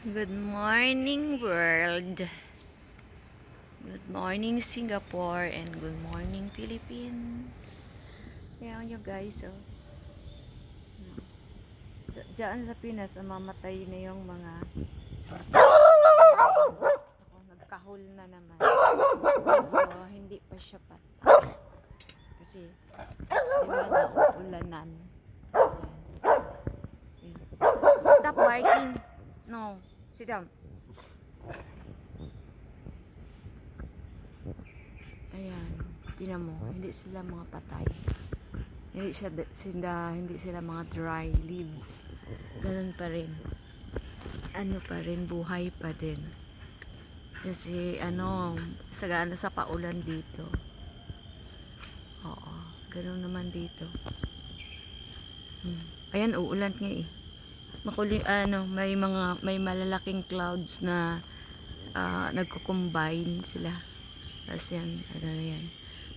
Good morning, world. Good morning, Singapore, and good morning, Philippines. Kaya nyo guys, oh. Sa, diyan sa Pinas, mamatay na yung mga Ako, nagkahol na naman. Ito, hindi pa siya patay. Kasi, di ba, naulanan. Ayan. Ayan. Stop barking. Sit down. Ayan. Tingnan mo. Hindi sila mga patay. Hindi siya, sila, hindi sila mga dry leaves. Ganun pa rin. Ano pa rin, buhay pa din. Kasi, ano, sagana sa paulan dito. Oo. Ganun naman dito. Hmm. Ayan, uulan nga eh makuli ano may mga may malalaking clouds na ah, nagko-combine sila. Tapos yan ano na yan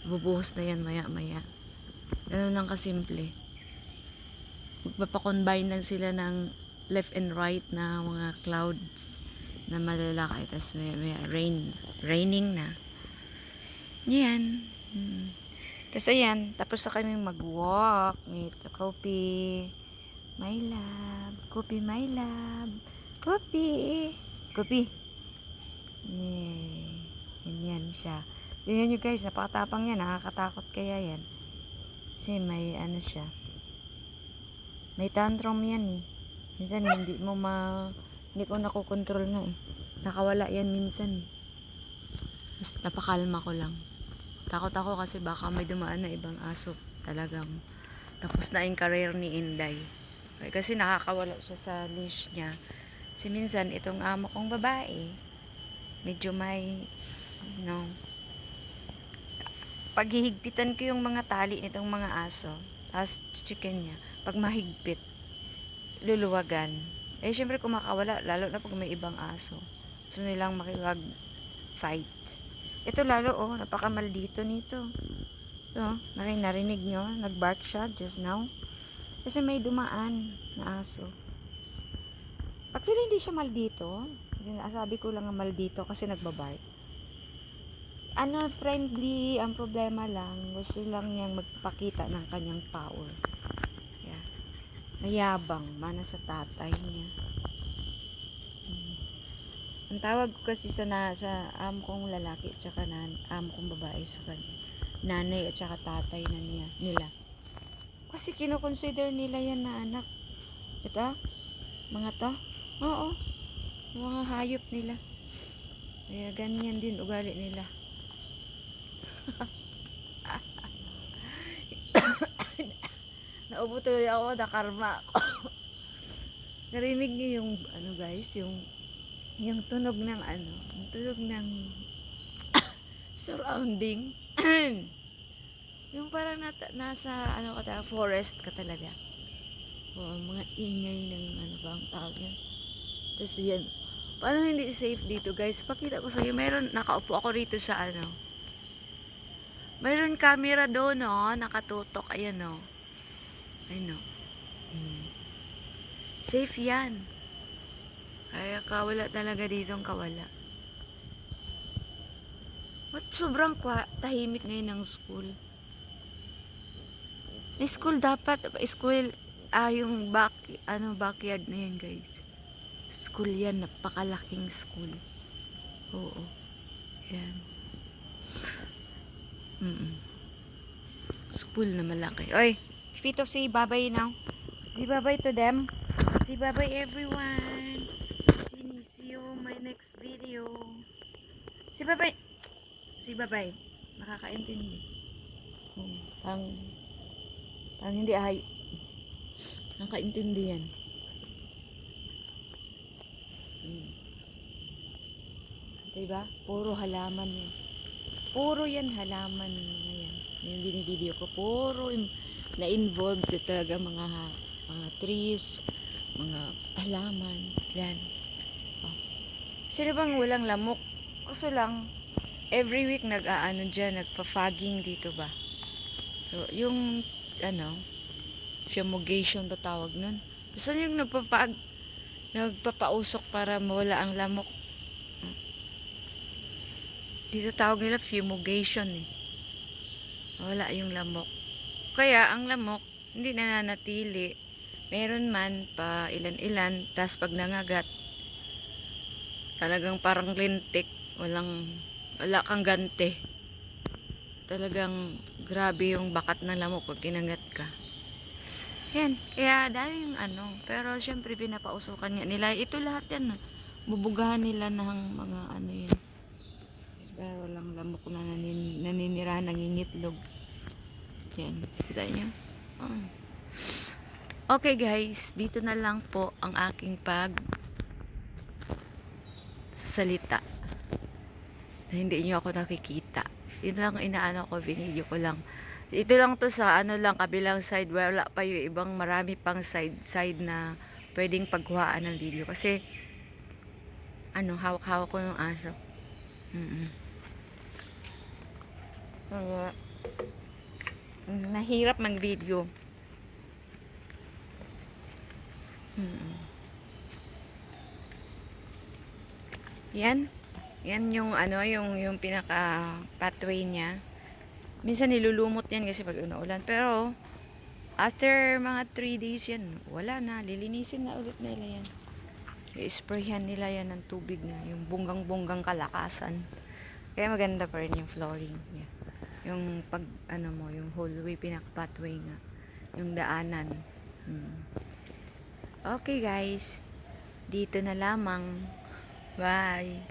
bubuhos na yan maya maya. Ganun lang kasimple. Magpapakombine lang sila ng left and right na mga clouds na malalaki tapos may, may rain raining na. Yan. Hmm. tapos ayan tapos na kami mag-walk with the coffee My love. Kopi, my love. Kopi. Kopi. Yay. Ganyan siya. Tingnan nyo guys, napakatapang yan. Nakakatakot kaya yan. Kasi may ano siya. May tantrum yan eh. Minsan hindi mo ma... Hindi ko nakokontrol nga eh. Nakawala yan minsan eh. Mas napakalma ko lang. Takot ako kasi baka may dumaan na ibang aso. Talagang tapos na yung career ni Inday. Okay, kasi nakakawala siya sa leash niya. Si minsan, itong amo kong babae, medyo may, know, paghihigpitan ko yung mga tali nitong mga aso, tapos chicken niya, pag mahigpit, luluwagan. Eh, syempre kumakawala, lalo na pag may ibang aso. So, nilang makipag fight. Ito lalo, oh, napakamaldito nito. So, narin narinig nyo, nagbark siya just now. Kasi may dumaan na aso. Actually, hindi siya maldito. Sabi ko lang ang maldito kasi nagbabark. Ano, friendly. Ang problema lang, gusto lang niyang magpakita ng kanyang power. Yeah. Mayabang, mana sa tatay niya. Hmm. Ang tawag ko kasi sa, na, sa amo kong lalaki at saka na, amo kong babae sa kanya. Nanay at saka tatay na niya, nila. Kasi kinoconsider nila yan na anak. Ito, mga to. Oo, mga hayop nila. Kaya ganyan din ugali nila. Naubo tuloy ako, nakarma ako. Narinig niyo yung, ano guys, yung, yung tunog ng ano, yung tunog ng surrounding. Yung parang nata, nasa ano ka talaga, forest ka talaga. O, mga ingay ng ano ba ang tawag yan. Tapos yan. Paano hindi safe dito guys? Pakita ko sa iyo. Meron, nakaupo ako rito sa ano. Meron camera doon no. Nakatutok. Ayan no. Ayun no. Hmm. Safe yan. Kaya kawala talaga dito ang kawala. What sobrang tahimik ngayon ng school. May school dapat, school, ah, yung back, ano, backyard na yan, guys. School yan, napakalaking school. Oo. Yan. Mm -mm. School na malaki. Oy, Pito, say bye-bye now. Say bye-bye to them. Say bye-bye everyone. See, see you my next video. Say bye-bye. Say bye-bye. Nakakaintindi. Hmm. Ang ang hindi ay nakakaintindi yan. Hmm. Diba? Puro halaman yan. Puro yan halaman mga. Yung binivideo ko, puro na-involved talaga mga mga trees, mga halaman. Yan. Oh. Sino bang walang lamok? Kaso lang, every week nag-aano dyan, nagpa-fogging dito ba? So, yung ano, fumigation ba tawag nun? Basta yung nagpapag, nagpapausok para mawala ang lamok. Dito tawag nila fumigation eh. Wala yung lamok. Kaya ang lamok hindi nananatili. Meron man pa ilan-ilan, tas pag nangagat, talagang parang lintik, walang, wala kang gante. Talagang grabe yung bakat ng lamok pag kinangat ka. Yan, kaya daming ano, pero syempre pinapausukan niya nila. Ito lahat yan, ah. bubugahan nila ng mga ano yun. Pero walang lamok na nanin, naninira, nangingitlog. Yan, kita niyo? Oh. Okay guys, dito na lang po ang aking pag salita. Na hindi niyo ako nakikita. Yun lang inaano ko, binidyo ko lang. Ito lang to sa ano lang, kabilang side. Wala pa yung ibang marami pang side, side na pwedeng pagkuhaan ng video. Kasi, ano, hawak-hawak ko yung aso. Mm Kaya, mm, mahirap mag-video. Mm. Yan. Yan yung ano, yung yung pinaka pathway niya. Minsan nilulumot yan kasi pag umuulan. Pero after mga 3 days yan, wala na. Lilinisin na ulit nila yan. I-sprayhan nila yan ng tubig na. Yung bunggang-bunggang kalakasan. Kaya maganda pa rin yung flooring niya. Yung pag, ano mo, yung hallway, pinaka pathway nga. Yung daanan. Hmm. Okay guys. Dito na lamang. Bye.